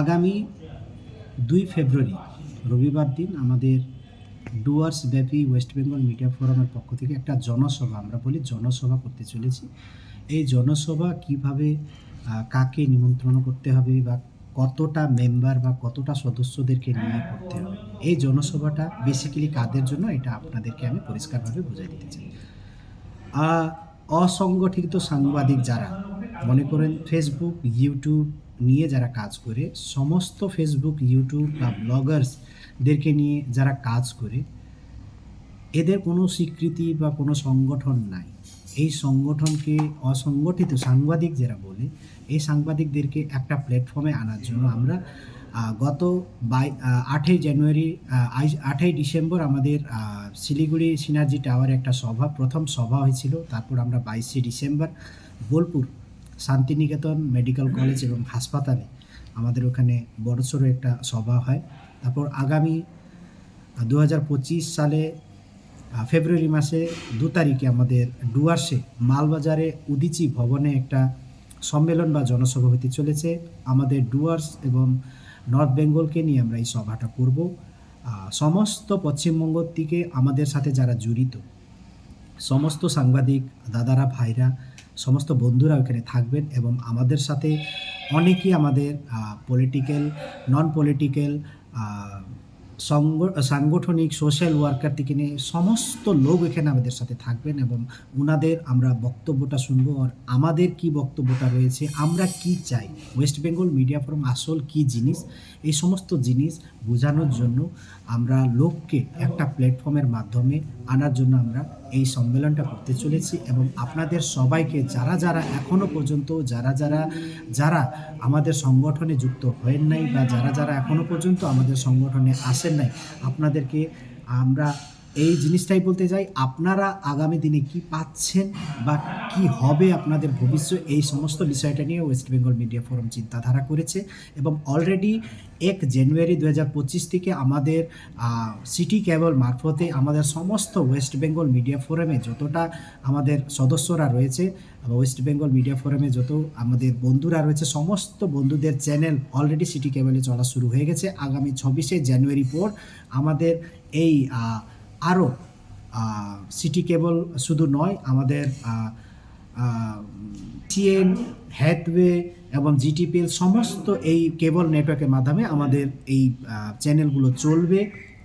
আগামী দুই ফেব্রুয়ারি, রবিবার দিন আমাদের ডুয়ার্স ব্যাপী ওয়েস্ট বেঙ্গল মিডিয়া ফোরামের পক্ষ থেকে একটা জনসভা, আমরা বলি জনসভা করতে চলেছি। এই জনসভা কীভাবে কাকে নিমন্ত্রণ করতে হবে বা কতটা মেম্বার বা কতটা সদস্যদেরকে নিয়ে করতে হবে, এই জনসভাটা বেসিক্যালি কাদের জন্য এটা আপনাদেরকে আমি পরিষ্কারভাবে বুঝিয়ে দিতে চাই। অসংগঠিত সাংবাদিক যারা, মনে করেন ফেসবুক ইউটিউব নিয়ে যারা কাজ করে, সমস্ত ফেসবুক ইউটিউব বা ব্লগার্সদেরকে নিয়ে যারা কাজ করে, এদের কোনো স্বীকৃতি বা কোনো সংগঠন নাই। এই সংগঠনকে অসংগঠিত সাংবাদিক যারা বলে, এই সাংবাদিকদেরকে একটা প্ল্যাটফর্মে আনার জন্য আমরা গত বাই আটই জানুয়ারি আটই ডিসেম্বর আমাদের শিলিগুড়ি সিনার্জি টাওয়ারে একটা সভা, প্রথম সভা হয়েছিল। তারপর আমরা বাইশে December Bolpur Santiniketan medical college এবং হাসপাতালে আমাদের ওখানে বড়সড় একটা সভা হয়। তারপর আগামী দু হাজার পঁচিশ সালে ফেব্রুয়ারি মাসে দু তারিখে আমাদের ডুয়ার্সে মালবাজারে উদিচি ভবনে একটা সম্মেলন বা জনসভা হতে চলেছে। আমাদের ডুয়ার্স এবং নর্থ বেঙ্গলকে নিয়ে আমরা এই সভাটা করব। সমস্ত পশ্চিমবঙ্গ থেকে আমাদের সাথে যারা জড়িত সমস্ত সাংবাদিক দাদারা ভাইরা সমস্ত বন্ধুরা ওখানে থাকবেন এবং আমাদের সাথে অনেকেই আমাদের পলিটিক্যাল নন পলিটিক্যাল সাংগঠনিক সোশ্যাল ওয়ার্কার থেকে নিয়ে সমস্ত লোক এখানে আমাদের সাথে থাকবেন এবং ওনাদের আমরা বক্তব্যটা শুনব আর আমাদের কি বক্তব্যটা রয়েছে, আমরা কি চাই ওয়েস্ট বেঙ্গল মিডিয়া ফোরাম আসল কি জিনিস, এই সমস্ত জিনিস বোঝানোর জন্য আমরা লোককে একটা প্ল্যাটফর্মের মাধ্যমে আনার জন্য আমরা এই সম্মেলনটা করতে চলেছি এবং আপনাদের সবাইকে যারা যারা এখনও পর্যন্ত, যারা যারা যারা আমাদের সংগঠনে যুক্ত হয়েন নাই বা যারা যারা এখনও পর্যন্ত আমাদের সংগঠনে আসেন নাই, আপনাদেরকে আমরা এই জিনিসটাই বলতে চাই, আপনারা আগামী দিনে কি পাচ্ছেন বা কি হবে আপনাদের ভবিষ্যৎ, এই সমস্ত বিষয়টা নিয়ে ওয়েস্ট বেঙ্গল মিডিয়া ফোরাম চিন্তাধারা করেছে এবং অলরেডি এক জানুয়ারি দু হাজার পঁচিশ থেকে আমাদের সিটি কেবল মারফতে আমাদের সমস্ত ওয়েস্ট বেঙ্গল মিডিয়া ফোরামে যতটা আমাদের সদস্যরা রয়েছে ওয়েস্ট বেঙ্গল মিডিয়া ফোরামে যত আমাদের বন্ধুরা রয়েছে, সমস্ত বন্ধুদের চ্যানেল অলরেডি সিটি কেবলে চলা শুরু হয়ে গেছে। আগামী ছাব্বিশে জানুয়ারি পর আমাদের এই আরও সিটি কেবল শুধু নয় আমাদের টিএন হ্যাথওয়ে এবং জিটিপিএল সমস্ত এই কেবল নেটওয়ার্কের মাধ্যমে আমাদের এই চ্যানেলগুলো চলবে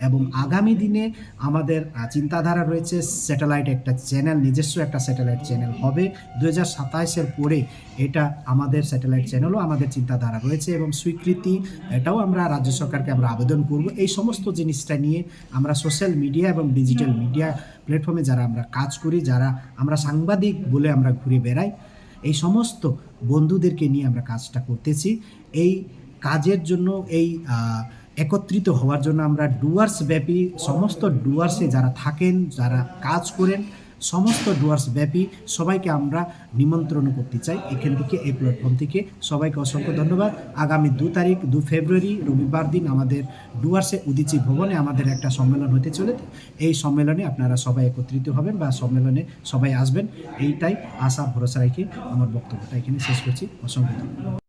এবং আগামী দিনে আমাদের চিন্তাধারা রয়েছে স্যাটেলাইট একটা চ্যানেল, নিজস্ব একটা স্যাটেলাইট চ্যানেল হবে। দু হাজার সাতাইশের পরে এটা আমাদের স্যাটেলাইট চ্যানেলও আমাদের চিন্তাধারা রয়েছে এবং স্বীকৃতি, এটাও আমরা রাজ্য সরকারকে আমরা আবেদন করব। এই সমস্ত জিনিসটা নিয়ে আমরা সোশ্যাল মিডিয়া এবং ডিজিটাল মিডিয়া প্ল্যাটফর্মে যারা আমরা কাজ করি, যারা আমরা সাংবাদিক বলে আমরা ঘুরে বেড়াই এই সমস্ত বন্ধুদেরকে নিয়ে আমরা কাজটা করতেছি। এই কাজের জন্য, এই একত্রিত হওয়ার জন্য আমরা ডুয়ার্স ব্যাপী সমস্ত ডুয়ার্সে যারা থাকেন, যারা কাজ করেন সমস্ত ডুয়ার্স ব্যাপী সবাইকে আমরা নিমন্ত্রণ করতে চাই এখান থেকে, এই প্ল্যাটফর্ম থেকে। সবাইকে অসংখ্য ধন্যবাদ। আগামী দু তারিখ, দু ফেব্রুয়ারি, রবিবার দিন আমাদের ডুয়ার্সে উদিচি ভবনে আমাদের একটা সম্মেলন হতে চলে এই সম্মেলনে আপনারা সবাই একত্রিত হবেন বা সম্মেলনে সবাই আসবেন। এইটাই আশা, ভরসা রেখে আমার বক্তব্যটা এখানে শেষ করছি। অসংখ্য ধন্যবাদ।